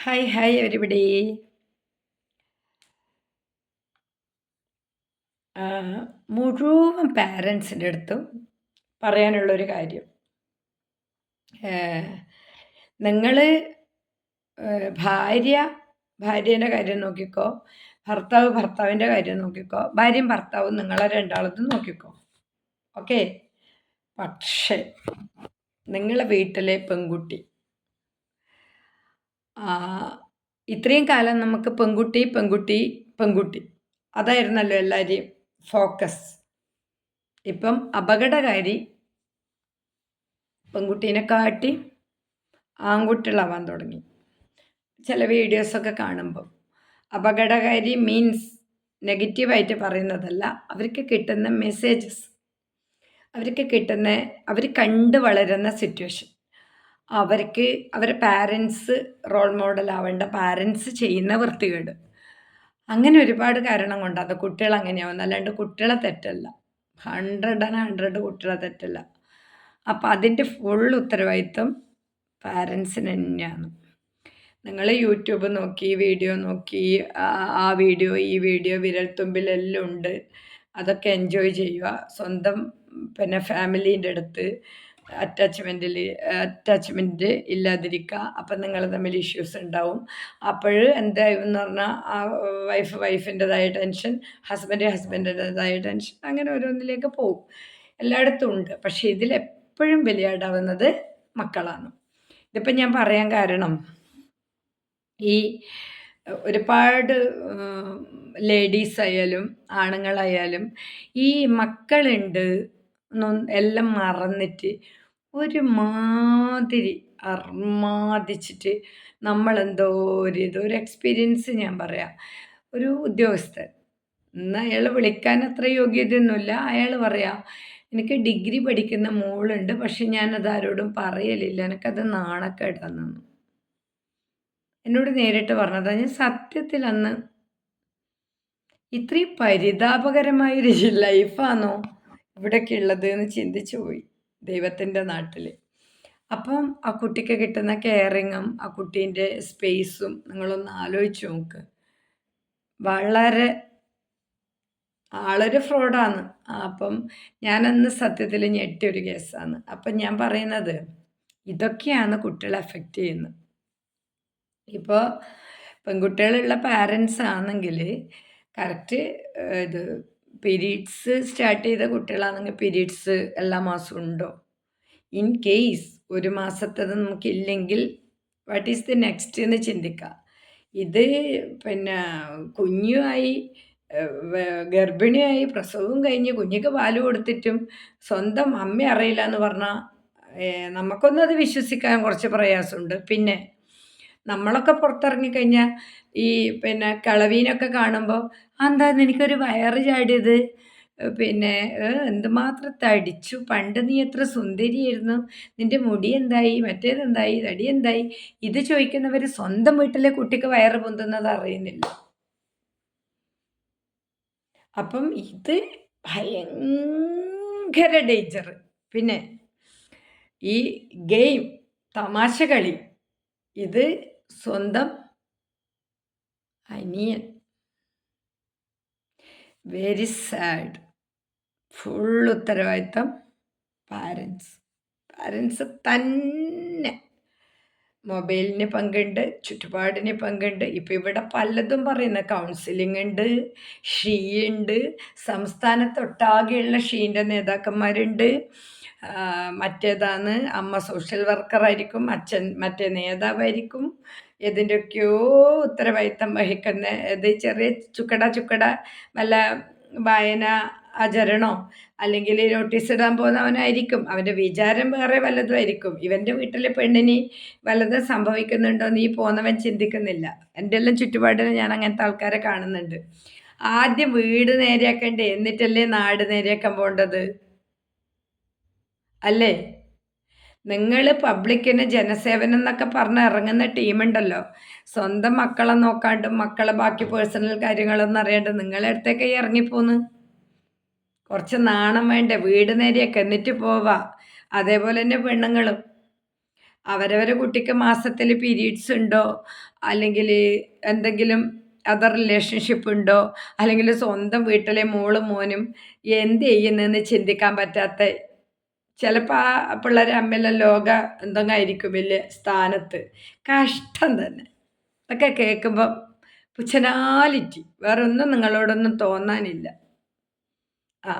Hi hi everybody മുഴുവൻ പാരൻസിന്റെ അടുത്തും പറയാനുള്ളൊരു കാര്യം. നിങ്ങൾ ഭാര്യ ഭാര്യേന്റെ കാര്യം നോക്കിക്കോ ഭർത്താവ് ഭർത്താവിന്റെ കാര്യം നോക്കിക്കോ ഭാര്യയും ഭർത്താവും നിങ്ങളെ രണ്ടാളത്തും നോക്കിക്കോ. ഓക്കെ പക്ഷേ നിങ്ങളെ വീട്ടിലെ പെൺകുട്ടി ഇത്രയും കാലം നമുക്ക് പെൺകുട്ടി പെൺകുട്ടി പെൺകുട്ടി. അതായിരുന്നല്ലോ എല്ലാവരെയും ഫോക്കസ് ഇപ്പം അപകടകാരി പെൺകുട്ടീനെ കാട്ടി ആൺകുട്ടികളാവാൻ തുടങ്ങി. ചില വീഡിയോസൊക്കെ കാണുമ്പം. അപകടകാരി മീൻസ് നെഗറ്റീവായിട്ട് പറയുന്നതല്ല അവർക്ക് കിട്ടുന്ന മെസ്സേജസ് അവർക്ക് കിട്ടുന്ന അവർ കണ്ട് വളരുന്ന സിറ്റുവേഷൻ അവർക്ക് അവരെ പാരൻസ് റോൾ മോഡൽ ആവേണ്ട പാരൻസ് ചെയ്യുന്ന വൃത്തികേട്. അങ്ങനെ ഒരുപാട് കാരണം കൊണ്ട് അത് കുട്ടികൾ അങ്ങനെയാവുന്നത് അല്ലാണ്ട് കുട്ടികളെ തെറ്റല്ല. ഹൺഡ്രഡ് ആൻഡ് ഹൺഡ്രഡ് കുട്ടികളെ തെറ്റല്ല. അപ്പം അതിന്റെ ഫുൾ ഉത്തരവാദിത്വം പാരൻസിന് തന്നെയാണ്. നിങ്ങൾ യൂട്യൂബ് നോക്കി വീഡിയോ നോക്കി ആ വീഡിയോ ഈ വീഡിയോ വിരൽത്തുമ്പിലെല്ലാം ഉണ്ട്. അതൊക്കെ എൻജോയ് ചെയ്യുക. സ്വന്തം പിന്നെ ഫാമിലീന്റെ അടുത്ത് അറ്റാച്ച്മെന്റിൽ അറ്റാച്ച്മെന്റ് ഇല്ലാതിരിക്കുക അപ്പം നിങ്ങൾ തമ്മിൽ ഇഷ്യൂസ് ഉണ്ടാവും. അപ്പോൾ എന്തായും എന്ന് പറഞ്ഞാൽ ആ വൈഫ് വൈഫിന്റെതായ ടെൻഷൻ ഹസ്ബൻഡ് ഹസ്ബൻഡിന്റെതായ ടെൻഷൻ അങ്ങനെ ഓരോന്നിലേക്ക് പോകും എല്ലായിടത്തും ഉണ്ട്. പക്ഷേ ഇതിലെപ്പോഴും ബലിയാടാവുന്നത് മക്കളാണ്. ഇതിപ്പം ഞാൻ പറയാൻ കാരണം ഈ ഒരുപാട് ലേഡീസ് ആയാലും ആണുങ്ങളായാലും ഈ മക്കളുണ്ട് എല്ലാം മറന്നിട്ട് ഒരു മാതിരി അർമാദിച്ചിട്ട് നമ്മളെന്തോ ഒരു ഇതൊരു എക്സ്പീരിയൻസ് ഞാൻ പറയാം. ഒരു ഉദ്യോഗസ്ഥൻ ഇന്ന് അയാൾ വിളിക്കാൻ അത്ര യോഗ്യതയൊന്നുമില്ല. അയാൾ പറയാം എനിക്ക് ഡിഗ്രി പഠിക്കുന്ന മോളുണ്ട് പക്ഷെ ഞാനത് ആരോടും പറയലില്ല. എനിക്കത് നാണക്കേടാന്നു എന്നോട് നേരിട്ട് പറഞ്ഞതാ. ഞാൻ സത്യത്തിൽ അന്ന് ഇത്രയും പരിതാപകരമായൊരു ലൈഫാണോ ഇവിടെയൊക്കെ ഉള്ളത് എന്ന് ചിന്തിച്ചു പോയി. ദൈവത്തിന്റെ നാട്ടിൽ. അപ്പം ആ കുട്ടിക്ക് കിട്ടുന്ന കെയറിങ്ങും ആ കുട്ടീന്റെ സ്പേസും നിങ്ങളൊന്ന് ആലോചിച്ച് നോക്ക്. വളരെ ആളൊരു ഫ്രോഡാണ് അപ്പം ഞാനന്ന് സത്യത്തിൽ ഞെട്ടിയൊരു കേസാണ് അപ്പം ഞാൻ പറയുന്നത് ഇതൊക്കെയാണ് കുട്ടികളെ എഫക്റ്റ് ചെയ്യുന്നത്. ഇപ്പോൾ പെൺകുട്ടികളുള്ള പാരൻസ് ആണെങ്കിൽ കറക്റ്റ് ഇത് പീരീഡ്സ് സ്റ്റാർട്ട് ചെയ്ത കുട്ടികളാണെങ്കിൽ പീരീഡ്സ് എല്ലാ മാസവും ഉണ്ടോ? ഇൻ കേസ് ഒരു മാസത്തത് നമുക്കില്ലെങ്കിൽ വാട്ട് ഈസ് ദി നെക്സ്റ്റ് എന്ന് ചിന്തിക്കുക ഇത് പിന്നെ കുഞ്ഞുമായി ഗർഭിണിയായി പ്രസവവും കഴിഞ്ഞ് കുഞ്ഞിക്ക് പാൽ കൊടുത്തിട്ടും സ്വന്തം അമ്മ അറിയില്ല എന്ന് പറഞ്ഞാൽ നമുക്കൊന്നും അത് വിശ്വസിക്കാൻ കുറച്ച് പ്രയാസമുണ്ട്. പിന്നെ നമ്മളൊക്കെ പുറത്തിറങ്ങിക്കഴിഞ്ഞാൽ ഈ പിന്നെ കളവീനൊക്കെ കാണുമ്പോൾ എന്താ എനിക്കൊരു വയറ് ചാടിയത്? പിന്നെ എന്തുമാത്രം തടിച്ചു. പണ്ട് നീ എത്ര സുന്ദരിയായിരുന്നു. നിന്റെ മുടി എന്തായി? മറ്റേതെന്തായി തടി എന്തായി? ഇത് ചോദിക്കുന്നവർ സ്വന്തം വീട്ടിലെ കുട്ടിക്ക് വയറ് പൊന്തുന്നത് അറിയുന്നില്ല. അപ്പം ഇത് ഭയങ്കര ഡേഞ്ചർ പിന്നെ ഈ ഗെയിം തമാശ കളി ഇത് സ്വന്തം അനിയൻ. വെരി സാഡ് ഫുൾ ഉത്തരവാദിത്തം പാരൻസ് പാരൻസ് തന്നെ മൊബൈലിന് പങ്കുണ്ട് ചുറ്റുപാടിന് പങ്കുണ്ട്. ഇപ്പം ഇവിടെ പലതും പറയുന്ന കൗൺസിലിംഗ് ഉണ്ട് ഷീ ഉണ്ട് സംസ്ഥാനത്തൊട്ടാകെയുള്ള ഷീന്റെ നേതാക്കന്മാരുണ്ട്. മറ്റേതാണ് അമ്മ സോഷ്യൽ വർക്കറായിരിക്കും അച്ഛൻ മറ്റേ നേതാവായിരിക്കും. ഇതിന്റെയൊക്കെയോ ഉത്തരവാദിത്തം വഹിക്കുന്ന ഇത് ചെറിയ ചുക്കട ചുക്കട വല്ല വായന ആചരണോ അല്ലെങ്കിൽ നോട്ടീസ് ഇടാൻ പോകുന്നവനായിരിക്കും. അവന്റെ വിചാരം വേറെ വല്ലതും ആയിരിക്കും. ഇവന്റെ വീട്ടിലെ പെണ്ണിന് വല്ലതും സംഭവിക്കുന്നുണ്ടോ നീ പോന്നവൻ ചിന്തിക്കുന്നില്ല. എന്റെ എല്ലാം ചുറ്റുപാടിൽ ഞാൻ അങ്ങനത്തെ ആൾക്കാരെ കാണുന്നുണ്ട്. ആദ്യം വീട് നേരെയാക്കണ്ടേ? എന്നിട്ടല്ലേ നാട് നേരെയാക്കാൻ പോകേണ്ടത്? അല്ലേ? നിങ്ങൾ പബ്ലിക്കിന് ജനസേവനം എന്നൊക്കെ പറഞ്ഞ് ഇറങ്ങുന്ന ടീമുണ്ടല്ലോ. സ്വന്തം മക്കളെ നോക്കാണ്ട് മക്കളെ ബാക്കി പേഴ്സണൽ കാര്യങ്ങളൊന്നും അറിയാണ്ട് നിങ്ങളെ അടുത്തേക്ക് ഇറങ്ങിപ്പോന്ന്? കുറച്ച് നാണം വേണ്ട? വീട് നേരെയൊക്കെ എന്നിട്ട് പോവാ. അതേപോലെ തന്നെ പെണ്ണുങ്ങളും. അവരവരെ കുട്ടിക്ക് മാസത്തിൽ പീരീഡ്സ് ഉണ്ടോ? അല്ലെങ്കിൽ എന്തെങ്കിലും അതർ റിലേഷൻഷിപ്പ് ഉണ്ടോ? അല്ലെങ്കിൽ സ്വന്തം വീട്ടിലെ മോളും മോനും എന്ത് ചെയ്യുന്നതെന്ന് ചിന്തിക്കാൻ പറ്റാത്ത ചിലപ്പോൾ ആ പിള്ളേർ അമ്മയെല്ലാം ലോക എന്തെങ്കിലും ആയിരിക്കും വലിയ സ്ഥാനത്ത്. കഷ്ടം തന്നെ. അതൊക്കെ കേൾക്കുമ്പം പുച്ഛനാലിറ്റി. വേറെ ഒന്നും നിങ്ങളോടൊന്നും തോന്നാനില്ല. ആ.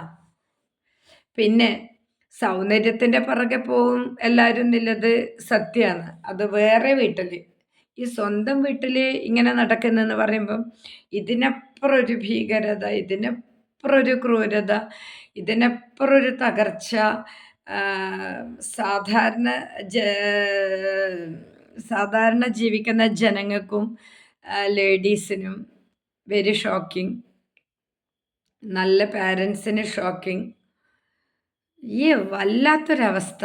പിന്നെ സൗന്ദര്യത്തിന്റെ പുറകെ പോവും എല്ലാവരും എന്നുള്ളത് സത്യമാണ് അത് വേറെ വീട്ടിൽ ഈ സ്വന്തം വീട്ടിൽ ഇങ്ങനെ നടക്കുന്നതെന്ന് പറയുമ്പം ഇതിനപ്പുറം ഒരു ഭീകരത ഇതിനപ്പുറം ഒരു ക്രൂരത ഇതിനപ്പുറം ഒരു തകർച്ച സാധാരണ ജ സാധാരണ ജീവിക്കുന്ന ജനങ്ങൾക്കും ലേഡീസിനും വെരി ഷോക്കിംഗ് നല്ല പാരൻസിന് ഷോക്കിംഗ് ഈ വല്ലാത്തൊരവസ്ഥ.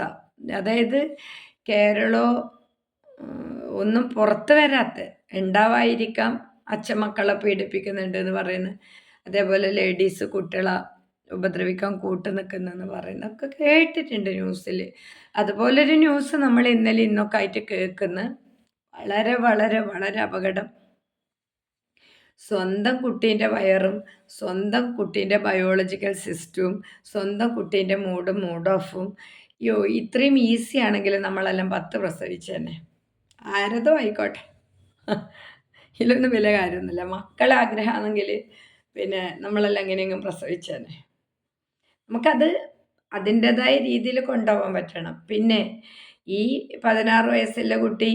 അതായത് കേരളോ ഒന്നും പുറത്ത് വരാത്ത ഉണ്ടാവായിരിക്കാം അച്ഛൻ മക്കളെ പീഡിപ്പിക്കുന്നുണ്ട് എന്ന് പറയുന്നത് അതേപോലെ ലേഡീസ് കുട്ടികളെ ഉപദ്രവിക്കാൻ കൂട്ടു നിൽക്കുന്നതെന്ന് പറയുന്നതൊക്കെ കേട്ടിട്ടുണ്ട് ന്യൂസിൽ. അതുപോലൊരു ന്യൂസ് നമ്മൾ ഇന്നലെ ഇന്നൊക്കെ ആയിട്ട് കേൾക്കുന്ന വളരെ വളരെ വളരെ അപകടം. സ്വന്തം കുട്ടീന്റെ വയറും സ്വന്തം കുട്ടീന്റെ ബയോളജിക്കൽ സിസ്റ്റവും സ്വന്തം കുട്ടീന്റെ മൂഡും മൂഡ് ഓഫും യോ ഇത്രയും ഈസി ആണെങ്കിൽ നമ്മളെല്ലാം പത്ത് പ്രസവിച്ചതന്നെ ആരതോ ആയിക്കോട്ടെ. ഇതിലൊന്നും വലിയ കാര്യമൊന്നുമില്ല. മക്കളെ ആഗ്രഹമാണെങ്കിൽ പിന്നെ നമ്മളെല്ലാം എങ്ങനെയെങ്കിലും പ്രസവിച്ചു തന്നെ. നമുക്കത് അതിന്റെതായ രീതിയിൽ കൊണ്ടുപോകാൻ പറ്റണം. പിന്നെ ഈ പതിനാറ് വയസ്സുള്ള കുട്ടി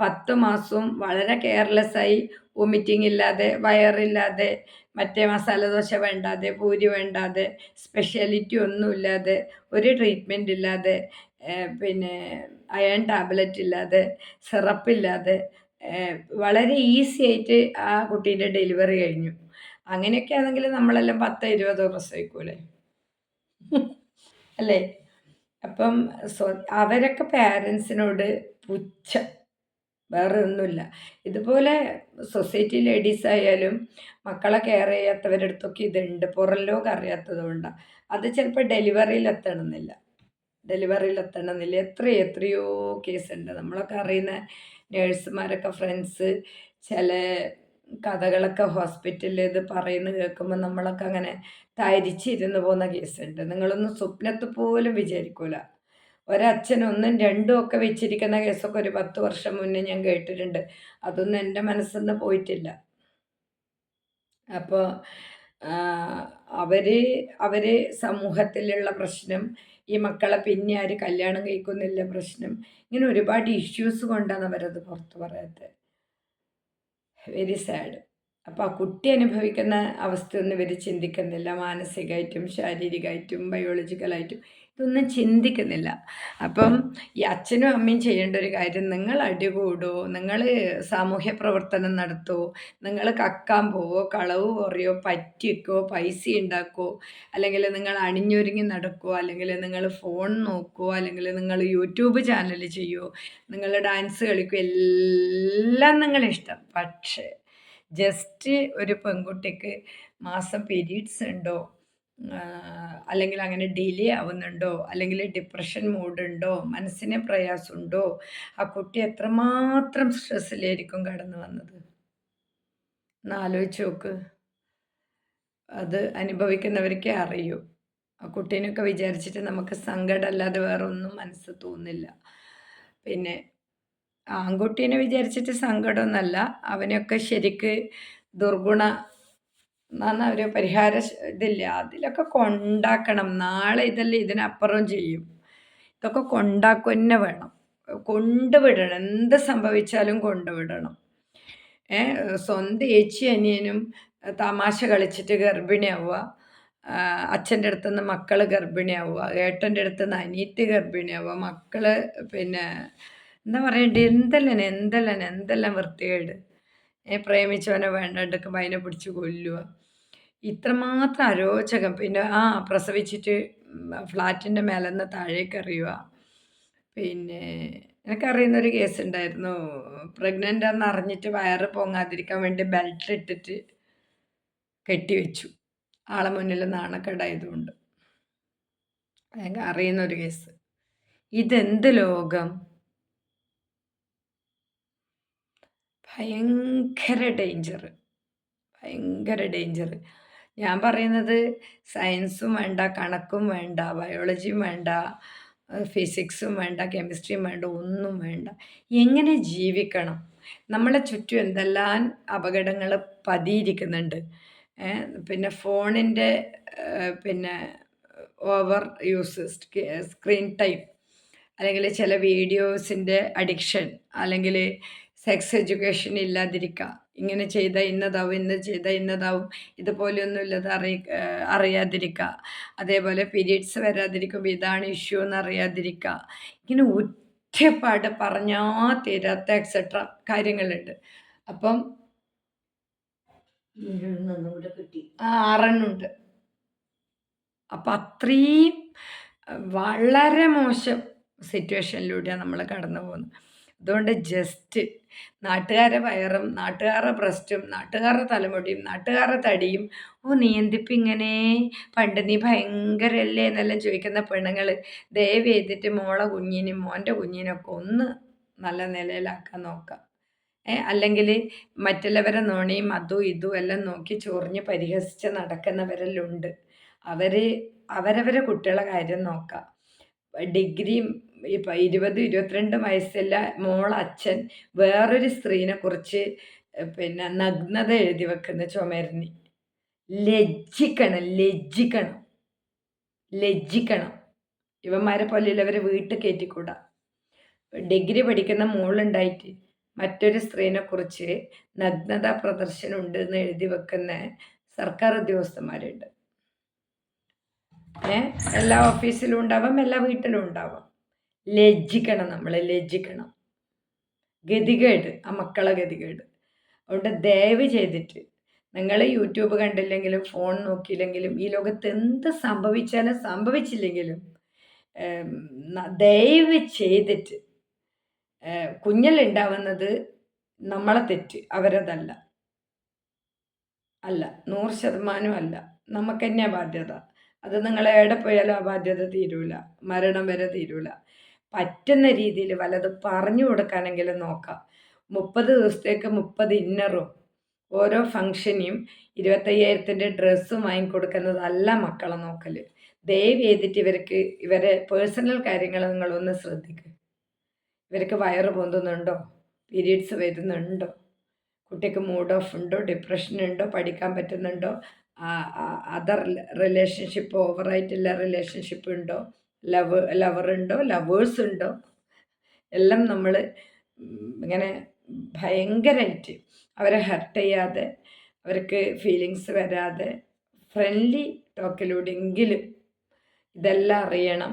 പത്ത് മാസവും വളരെ കെയർലെസ് ആയി വൊമിറ്റിംഗ് ഇല്ലാതെ വയറില്ലാതെ മറ്റേ മസാല ദോശ വേണ്ടാതെ പൂരി വേണ്ടാതെ സ്പെഷ്യാലിറ്റി ഒന്നുമില്ലാതെ ഒരു ട്രീറ്റ്മെന്റ് ഇല്ലാതെ പിന്നെ അയൺ ടാബ്ലറ്റ് ഇല്ലാതെ സിറപ്പില്ലാതെ വളരെ ഈസി ആയിട്ട് ആ കുട്ടീന്റെ ഡെലിവറി കഴിഞ്ഞു. അങ്ങനെയൊക്കെ ആണെങ്കിൽ നമ്മളെല്ലാം പത്തോ ഇരുപതോ പ്രസവിക്കൂലേ? അല്ലേ? അപ്പം സ്വ അവരൊക്കെ പാരൻസിനോട് പുച്ഛ. വേറെ ഒന്നുമില്ല. ഇതുപോലെ സൊസൈറ്റി ലേഡീസ് ആയാലും മക്കളെ കെയർ ചെയ്യാത്തവരുടെ അടുത്തൊക്കെ ഇതുണ്ട്. പുറം ലോകം അറിയാത്തത് കൊണ്ടാണ് അത് ചിലപ്പോൾ ഡെലിവറിയിൽ എത്തണമെന്നില്ല. ഡെലിവറിയിൽ എത്തണമെന്നില്ല. എത്ര എത്രയോ കേസുണ്ട് നമ്മളൊക്കെ അറിയുന്ന നേഴ്സുമാരൊക്കെ ഫ്രണ്ട്സ് ചില കഥകളൊക്കെ ഹോസ്പിറ്റലിൽ ഇത് പറയുന്നത് കേൾക്കുമ്പോൾ നമ്മളൊക്കെ അങ്ങനെ തരിച്ചിരുന്ന് പോകുന്ന കേസുണ്ട്. നിങ്ങളൊന്നും സ്വപ്നത്തിൽ പോലും വിചാരിക്കൂല. ഒരച്ഛനൊന്നും രണ്ടും ഒക്കെ വെച്ചിരിക്കുന്ന കേസൊക്കെ ഒരു പത്ത് വർഷം മുന്നേ ഞാൻ കേട്ടിട്ടുണ്ട്. അതൊന്നും എന്റെ മനസ്സിൽ പോയിട്ടില്ല. അപ്പോൾ അവർ അവർ സമൂഹത്തിലുള്ള പ്രശ്നം ഈ മക്കളെ പിന്നെ ആര് കല്യാണം കഴിക്കുന്നില്ല പ്രശ്നം ഇങ്ങനെ ഒരുപാട് ഇഷ്യൂസ് കൊണ്ടാണ് അവരത് പുറത്ത് പറയാത്തത്. വെരി സാഡ് അപ്പോൾ ആ കുട്ടി അനുഭവിക്കുന്ന അവസ്ഥയൊന്നും ഇവർ ചിന്തിക്കുന്നില്ല. മാനസികമായിട്ടും ശാരീരികമായിട്ടും ബയോളജിക്കലായിട്ടും ഇതൊന്നും ചിന്തിക്കുന്നില്ല. അപ്പം ഈ അച്ഛനും അമ്മയും ചെയ്യേണ്ട ഒരു കാര്യം നിങ്ങൾ അടികൂടോ നിങ്ങൾ സാമൂഹ്യ പ്രവർത്തനം നടത്തോ നിങ്ങൾ കക്കാൻ പോവോ കളവ് കുറയോ പറ്റിക്കോ പൈസ ഉണ്ടാക്കോ അല്ലെങ്കിൽ നിങ്ങൾ അണിഞ്ഞൊരുങ്ങി നടക്കുമോ അല്ലെങ്കിൽ നിങ്ങൾ ഫോൺ നോക്കുമോ അല്ലെങ്കിൽ നിങ്ങൾ യൂട്യൂബ് ചാനൽ ചെയ്യുമോ നിങ്ങൾ ഡാൻസ് കളിക്കുമോ എല്ലാം നിങ്ങളിഷ്ടം പക്ഷേ ജസ്റ്റ് ഒരു പെൺകുട്ടിക്ക് മാസം പീരീഡ്സ് ഉണ്ടോ അല്ലെങ്കിൽ അങ്ങനെ ഡിലേ ആവുന്നുണ്ടോ? അല്ലെങ്കിൽ ഡിപ്രഷൻ മൂഡുണ്ടോ മനസ്സിന് പ്രയാസമുണ്ടോ? ആ കുട്ടി എത്രമാത്രം സ്ട്രെസ്സിലായിരിക്കും കടന്നു വന്നത്? എന്നാലോചിച്ച് നോക്ക്. അത് അനുഭവിക്കുന്നവർക്കേ അറിയൂ. ആ കുട്ടീനൊക്കെ വിചാരിച്ചിട്ട് നമുക്ക് സങ്കടമല്ലാതെ വേറെ ഒന്നും മനസ്സ് തോന്നില്ല. പിന്നെ ആൺകുട്ടീനെ വിചാരിച്ചിട്ട് സങ്കടമൊന്നുമല്ല. അവനൊക്കെ ശരിക്ക് ദുർഗുണ എന്നാ ഒരു പരിഹാര ഇതില്ല? അതിലൊക്കെ കൊണ്ടാക്കണം. നാളെ ഇതല്ലേ ഇതിനപ്പുറം ചെയ്യും. ഇതൊക്കെ കൊണ്ടാക്കുക തന്നെ വേണം. കൊണ്ടുവിടണം. എന്ത് സംഭവിച്ചാലും കൊണ്ടുവിടണം. സ്വന്തം ഏച്ചി അനിയനും തമാശ കളിച്ചിട്ട് ഗർഭിണിയാവുക. അച്ഛന്റെ അടുത്ത് നിന്ന് മക്കൾ ഗർഭിണിയാവുക. ഏട്ടന്റെ അടുത്ത് നിന്ന് ഗർഭിണിയാവുക. മക്കൾ പിന്നെ എന്താ പറയണ്ടേ? എന്തെല്ലാം എന്തെല്ലാം എന്തെല്ലാം വൃത്തികേട്? പ്രേമിച്ചവനെ വേണ്ടെടുക്കുമ്പോൾ അതിനെ പിടിച്ച് കൊല്ലുക ഇത്രമാത്രം അരോചകം. പിന്നെ ആ പ്രസവിച്ചിട്ട് ഫ്ലാറ്റിന്റെ മേലെ നിന്ന് താഴേക്ക് എറിയുക പിന്നെ എനിക്കറിയുന്നൊരു കേസ് ഉണ്ടായിരുന്നു പ്രഗ്നന്റ് ആണെന്ന് അറിഞ്ഞിട്ട് വയറ് പൊങ്ങാതിരിക്കാൻ വേണ്ടി ബെൽറ്റ് ഇട്ടിട്ട് കെട്ടിവെച്ചു ആളെ മുന്നിൽ നാണക്കേടായതുകൊണ്ട്. അറിയുന്നൊരു കേസ്. ഇതെന്ത് ലോകം? ഭയങ്കര ഡേഞ്ചർ ഭയങ്കര ഡേഞ്ചർ ഞാൻ പറയുന്നത് സയൻസും വേണ്ട കണക്കും വേണ്ട ബയോളജിയും വേണ്ട ഫിസിക്സും വേണ്ട കെമിസ്ട്രിയും വേണ്ട ഒന്നും വേണ്ട. എങ്ങനെ ജീവിക്കണം? നമ്മളെ ചുറ്റും എന്തെല്ലാം അപകടങ്ങൾ പതിയിരിക്കുന്നുണ്ട്. പിന്നെ ഫോണിന്റെ പിന്നെ ഓവർ യൂസ് സ്ക്രീൻ ടൈം അല്ലെങ്കിൽ ചില വീഡിയോസിന്റെ അഡിക്ഷൻ അല്ലെങ്കിൽ സെക്സ് എഡ്യൂക്കേഷൻ ഇല്ലാതിരിക്കുക ഇങ്ങനെ ചെയ്ത ഇന്നതാവും ഇന്ന് ചെയ്ത ഇന്നതാവും ഇതുപോലെയൊന്നും ഇല്ലത് അറിയ അറിയാതിരിക്കുക അതേപോലെ പീരീഡ്സ് വരാതിരിക്കുമ്പോൾ ഇതാണ് ഇഷ്യൂ എന്ന് അറിയാതിരിക്കുക ഇങ്ങനെ ഒറ്റപ്പാട് പറഞ്ഞാൽ തീരാത്ത എക്സെട്ര കാര്യങ്ങളുണ്ട്. അപ്പം ആറെണ്ണുണ്ട്. അപ്പം അത്രയും വളരെ മോശം സിറ്റുവേഷനിലൂടെയാണ് നമ്മൾ കടന്നു പോകുന്നത് അതുകൊണ്ട് ജസ്റ്റ് നാട്ടുകാരെ വയറും നാട്ടുകാരുടെ ബ്രസ്റ്റും നാട്ടുകാരുടെ തലമുടിയും നാട്ടുകാരുടെ തടിയും ഓ നീ എന്തിപ്പിങ്ങനെ പണ്ട് നീ ഭയങ്കരല്ലേ എന്നെല്ലാം ചോദിക്കുന്ന പെണ്ണുങ്ങൾ. ദയവ് ചെയ്തിട്ട് മോളെ കുഞ്ഞിനും മോന്റെ കുഞ്ഞിനൊക്കെ ഒന്ന് നല്ല നിലയിലാക്കാൻ നോക്കാം. ഏ അല്ലെങ്കിൽ മറ്റുള്ളവരെ നോണിയും അതും ഇതും എല്ലാം നോക്കി ചൊറിഞ്ഞ് പരിഹസിച്ച് നടക്കുന്നവരെല്ലാം ഉണ്ട്. അവർ അവരവരെ കുട്ടികളെ കാര്യം നോക്കാം. ഡിഗ്രിയും ഇപ്പം ഇരുപത് ഇരുപത്തിരണ്ട് വയസ്സുള്ള മോളച്ഛൻ വേറൊരു സ്ത്രീനെ കുറിച്ച് പിന്നെ നഗ്നത എഴുതി വെക്കുന്ന ചുമരിന്. ലജ്ജിക്കണം ലജ്ജിക്കണം. ലജ്ജിക്കണം. ഇവന്മാരെ പോലെയുള്ളവരെ വീട്ടിൽ കയറ്റിക്കൂടാ. ഡിഗ്രി പഠിക്കുന്ന മോളുണ്ടായിട്ട് മറ്റൊരു സ്ത്രീനെ കുറിച്ച് നഗ്നത പ്രദർശനം ഉണ്ട് എന്ന് എഴുതി വെക്കുന്ന സർക്കാർ ഉദ്യോഗസ്ഥന്മാരുണ്ട്. ഏ എല്ലാ ഓഫീസിലും ഉണ്ടാവാം എല്ലാ വീട്ടിലും ഉണ്ടാവാം. ലജ്ജിക്കണം നമ്മൾ ലജ്ജിക്കണം. ഗതികേട് ആ മക്കളെ ഗതികേട്. അതുകൊണ്ട് ദയവ് ചെയ്തിട്ട് നിങ്ങൾ യൂട്യൂബ് കണ്ടില്ലെങ്കിലും ഫോൺ നോക്കിയില്ലെങ്കിലും ഈ ലോകത്ത് എന്ത് സംഭവിച്ചാലും സംഭവിച്ചില്ലെങ്കിലും ദയവ് ചെയ്തിട്ട് കുഞ്ഞലുണ്ടാവുന്നത് നമ്മളെ തെറ്റ് അവരതല്ല. അല്ല നൂറ് ശതമാനം അല്ല. നമുക്ക് തന്നെ ബാധ്യത. അത് നിങ്ങൾ എവിടെ പോയാലും ആ ബാധ്യത തീരൂല. മരണം വരെ തീരൂല. പറ്റുന്ന രീതിയിൽ വലത് പറഞ്ഞു കൊടുക്കാനെങ്കിലും നോക്കാം. മുപ്പത് ദിവസത്തേക്ക് മുപ്പത് ഇന്നറും ഓരോ ഫങ്ഷനെയും ഇരുപത്തയ്യായിരത്തിന്റെ ഡ്രസ്സും വാങ്ങിക്കൊടുക്കുന്നതല്ല മക്കളെ നോക്കൽ ദയവ് ചെയ്തിട്ട് ഇവർക്ക് ഇവരെ പേഴ്സണൽ കാര്യങ്ങൾ നിങ്ങളൊന്ന് ശ്രദ്ധിക്കുക ഇവർക്ക് വയറ് പൊന്തുന്നുണ്ടോ? പീരീഡ്സ് വരുന്നുണ്ടോ? കുട്ടിക്ക് മൂഡ് ഓഫ് ഉണ്ടോ? ഡിപ്രഷൻ ഉണ്ടോ? പഠിക്കാൻ പറ്റുന്നുണ്ടോ? അതർ റിലേഷൻഷിപ്പ് ഓവറായിട്ടുള്ള റിലേഷൻഷിപ്പ് ഉണ്ടോ? ലവ് ലവറുണ്ടോ ലവേഴ്സ് ഉണ്ടോ? എല്ലാം നമ്മൾ ഇങ്ങനെ ഭയങ്കരമായിട്ട് അവരെ ഹർട്ട് ചെയ്യാതെ അവർക്ക് ഫീലിങ്സ് വരാതെ ഫ്രണ്ട്ലി ടോക്കിലൂടെങ്കിലും ഇതെല്ലാം അറിയണം.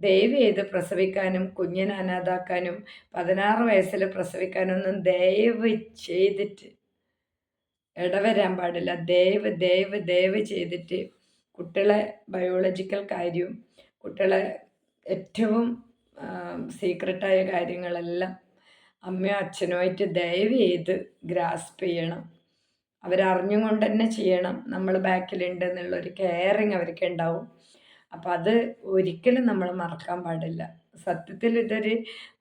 ദയവ് ചെയ്ത് പ്രസവിക്കാനും കുഞ്ഞിനെ അനാഥാക്കാനും പതിനാറ് വയസ്സിൽ പ്രസവിക്കാനൊന്നും ദയവ് ചെയ്തിട്ട് ഇടവരാൻ പാടില്ല. ദയവ് ദയവ് ദയവ് ചെയ്തിട്ട് കുട്ടികളെ ബയോളജിക്കൽ കാര്യവും കുട്ടികളെ ഏറ്റവും സീക്രട്ടായ കാര്യങ്ങളെല്ലാം അമ്മയോ അച്ഛനുമായിട്ട് ദയവ് ചെയ്ത് ഗ്രാസ്പ് ചെയ്യണം. അവരറിഞ്ഞും കൊണ്ട് തന്നെ ചെയ്യണം. നമ്മൾ ബാക്കിലുണ്ട് എന്നുള്ളൊരു കെയറിങ് അവർക്ക് ഉണ്ടാവും. അപ്പോൾ അത് ഒരിക്കലും നമ്മൾ മറക്കാൻ പാടില്ല. സത്യത്തിൽ ഇതൊരു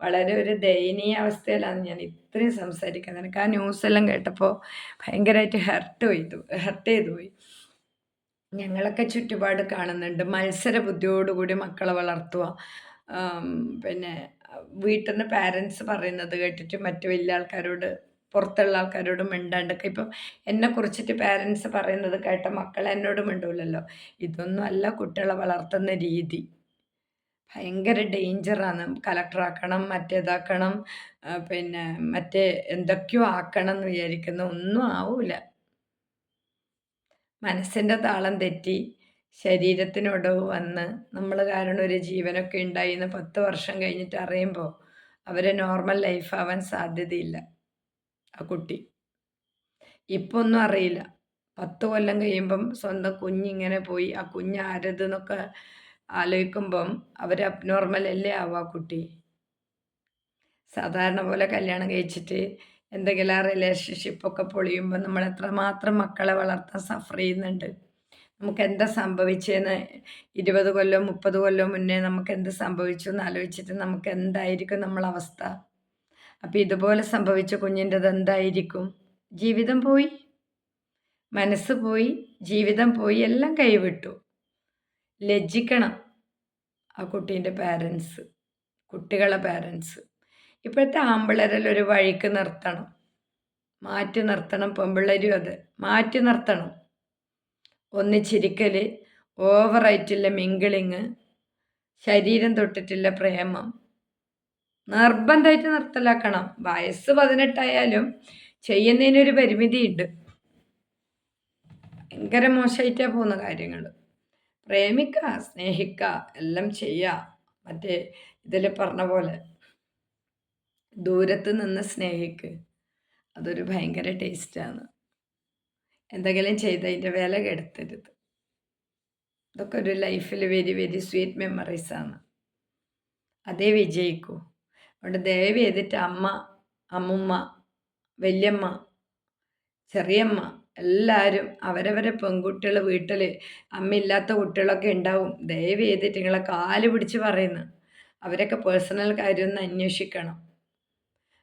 വളരെ ഒരു ദയനീയ അവസ്ഥയിലാണ് ഞാൻ ഇത്രയും സംസാരിക്കുന്നത്. എനിക്ക് ആ ന്യൂസെല്ലാം കേട്ടപ്പോൾ ഭയങ്കരമായിട്ട് ഹെർട്ട് ചെയ്തു ഹെർട്ട് ചെയ്തു പോയി. ഞങ്ങളൊക്കെ ചുറ്റുപാട് കാണുന്നുണ്ട്. മത്സര ബുദ്ധിയോടുകൂടി മക്കളെ വളർത്തുക. പിന്നെ വീട്ടിൽ നിന്ന് പാരൻസ് പറയുന്നത് കേട്ടിട്ട് മറ്റു വലിയ ആൾക്കാരോട് പുറത്തുള്ള ആൾക്കാരോട് മിണ്ടാണ്ടൊക്കെ. ഇപ്പം എന്നെ കുറിച്ചിട്ട് പാരൻസ് പറയുന്നത് കേട്ട മക്കൾ എന്നോട് മിണ്ടൂലല്ലോ. ഇതൊന്നും അല്ല കുട്ടികളെ വളർത്തുന്ന രീതി. ഭയങ്കര ഡേഞ്ചറാണ് കലക്ടറാക്കണം മറ്റേതാക്കണം പിന്നെ മറ്റേ എന്തൊക്കെയോ ആക്കണം എന്ന് വിചാരിക്കുന്ന. ഒന്നും ആവൂല. മനസ്സിന്റെ താളം തെറ്റി ശരീരത്തിനൊടവ് വന്ന് നമ്മൾ കാരണം ഒരു ജീവനൊക്കെ ഉണ്ടായി എന്ന് പത്ത് വർഷം കഴിഞ്ഞിട്ട് അറിയുമ്പോൾ അവരെ നോർമൽ ലൈഫ് സാധ്യതയില്ല ആ കുട്ടി. ഇപ്പോൾ ഒന്നും അറിയില്ല. പത്ത് കൊല്ലം കഴിയുമ്പം സ്വന്തം കുഞ്ഞിങ്ങനെ പോയി ആ കുഞ്ഞ് ആരത് എന്നൊക്കെ ആലോചിക്കുമ്പം അവർ അബ്നോർമൽ അല്ലേ ആവാ കുട്ടി. സാധാരണ പോലെ കല്യാണം കഴിച്ചിട്ട് എന്തെങ്കിലും ആ റിലേഷൻഷിപ്പൊക്കെ പൊളിയുമ്പോൾ നമ്മൾ എത്രമാത്രം മക്കളെ വളർത്താൻ സഫർ ചെയ്യുന്നുണ്ട്. നമുക്ക് എന്താ സംഭവിച്ചതെന്ന് ഇരുപത് കൊല്ലം മുപ്പത് കൊല്ലം മുന്നേ നമുക്ക് എന്ത് സംഭവിച്ചു എന്ന് ആലോചിച്ചിട്ട് നമുക്ക് എന്തായിരിക്കും നമ്മളവസ്ഥ അപ്പോൾ ഇതുപോലെ സംഭവിച്ച കുഞ്ഞിന്റെത് എന്തായിരിക്കും? ജീവിതം പോയി. മനസ്സ് പോയി. ജീവിതം പോയി. എല്ലാം കൈവിട്ടു. ലജ്ജിക്കണം ആ കുട്ടീന്റെ പാരൻസ് കുട്ടികളെ പാരൻസ് ഇപ്പോഴത്തെ ആമ്പിളരൽ ഒരു വഴിക്ക് നിർത്തണം. മാറ്റി നിർത്തണം പെമ്പിള്ളേരും അത്. മാറ്റി നിർത്തണം. ഒന്നിച്ചിരിക്കൽ ഓവറായിട്ടുള്ള മിങ്കിളിങ് ശരീരം തൊട്ടിട്ടുള്ള പ്രേമം. നിർബന്ധമായിട്ട് നിർത്തലാക്കണം. വയസ്സ് പതിനെട്ടായാലും ചെയ്യുന്നതിനൊരു പരിമിതിയുണ്ട്. ഭയങ്കര മോശമായിട്ടാണ് പോകുന്ന കാര്യങ്ങൾ പ്രേമിക്കുക സ്നേഹിക്കുക എല്ലാം ചെയ്യുക മറ്റേ ഇതിൽ പറഞ്ഞ പോലെ. ദൂരത്ത് നിന്ന് സ്നേഹിക്ക്. അതൊരു ഭയങ്കര ടേസ്റ്റാണ് എന്തെങ്കിലും ചെയ്ത് അതിന്റെ വില കെടുത്തരുത്. ഇതൊക്കെ ഒരു ലൈഫിൽ വെരി വെരി സ്വീറ്റ് മെമ്മറീസാണ് അതേ വിജയിക്കൂ. അതുകൊണ്ട് ദയവ് ചെയ്തിട്ട് അമ്മ അമ്മുമ്മ വല്യമ്മ ചെറിയമ്മ എല്ലാവരും അവരവരെ പെൺകുട്ടികൾ വീട്ടിൽ അമ്മയില്ലാത്ത കുട്ടികളൊക്കെ ഉണ്ടാവും. ദയവ് ചെയ്തിട്ട് നിങ്ങളെ കാൽ പിടിച്ച് പറയുന്നു അവരൊക്കെ പേഴ്സണൽ കാര്യമൊന്ന് അന്വേഷിക്കണം.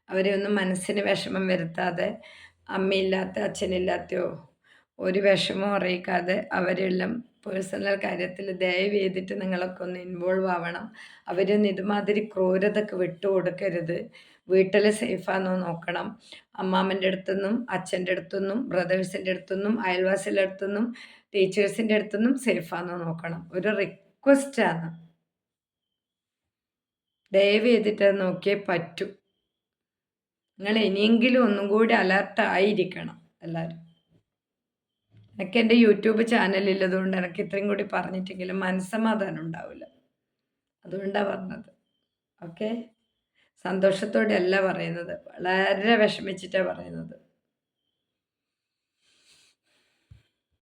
അവരെ ഒന്നും മനസ്സിന് വിഷമം വരുത്താതെ അമ്മയില്ലാത്ത അച്ഛനില്ലാത്തയോ ഒരു വിഷമവും അറിയിക്കാതെ അവരെല്ലാം പേഴ്സണൽ കാര്യത്തിൽ ദയവ് ചെയ്തിട്ട് നിങ്ങളൊക്കെ ഒന്ന് ഇൻവോൾവ് ആവണം. അവരൊന്നും ഇതുമാതിരി ക്രൂരതൊക്കെ വിട്ടുകൊടുക്കരുത് വീട്ടിൽ സേഫാണെന്ന് നോക്കണം. അമ്മാമ്മന്റെ അടുത്തുനിന്നും അച്ഛന്റെ അടുത്തുനിന്നും ബ്രദേഴ്സിന്റെ അടുത്തുനിന്നും അയൽവാസികളുടെ അടുത്തുനിന്നും ടീച്ചേഴ്സിന്റെ അടുത്തുനിന്നും സേഫാണെന്ന് നോക്കണം. ഒരു റിക്വസ്റ്റാണ് ദയവ് ചെയ്തിട്ട് നോക്കിയേ പറ്റൂ. നിങ്ങൾ ഇനിയെങ്കിലും ഒന്നും കൂടി അലർട്ട് ആയിരിക്കണം എല്ലാവരും എനിക്ക് എന്റെ യൂട്യൂബ് ചാനലില്ലതുകൊണ്ട് എനിക്ക് ഇത്രയും കൂടി പറഞ്ഞിട്ടെങ്കിലും മനസ്സമാധാനം ഉണ്ടാവില്ല. അതുകൊണ്ടാണ് പറഞ്ഞത്. ഓക്കെ സന്തോഷത്തോടെ അല്ല പറയുന്നത്. വളരെ വിഷമിച്ചിട്ടാണ് പറയുന്നത്.